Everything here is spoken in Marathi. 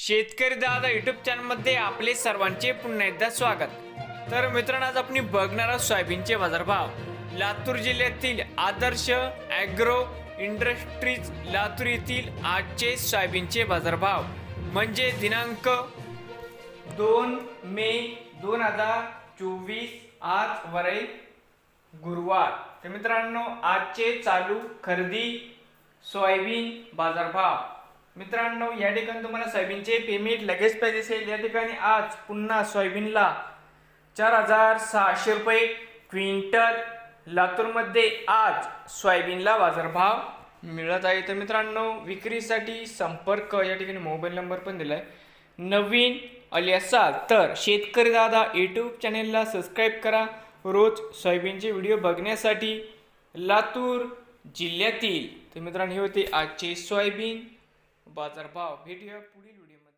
शेतकरी दादा युट्यूब चॅनलमध्ये आपले सर्वांचे पुन्हा एकदा स्वागत. तर मित्रांनो आज आपण बघणार आहोत सोयाबीनचे बाजारभाव. लातूर जिल्ह्यातील आदर्श ॲग्रो इंडस्ट्रीज लातूर येथील आजचे सोयाबीनचे बाजारभाव. म्हणजे दिनांक दोन मे दोन हजार चोवीस आज वरई गुरुवार. तर मित्रांनो आजचे चालू खरेदी सोयाबीन बाजारभाव. मित्रांनो या ठिकाणी तुम्हाला सोयाबीनचे पेमेंट लगेच पाहिजे असेल. या ठिकाणी आज पुन्हा सोयाबीनला चार हजार सहाशे रुपये क्विंटल लातूरमध्ये आज सोयाबीनला बाजारभाव मिळत आहे. तर मित्रांनो विक्रीसाठी संपर्क या ठिकाणी मोबाईल नंबर पण दिला आहे नवीन आले असाल तर शेतकरी दादा यूट्यूब चॅनेलला सबस्क्राईब करा. रोज सोयाबीनचे व्हिडिओ बघण्यासाठी लातूर जिल्ह्यातील तर मित्रांनो हे होते आजचे सोयाबीन बाजारभाव भेटूया पुढील व्हिडिओमध्ये.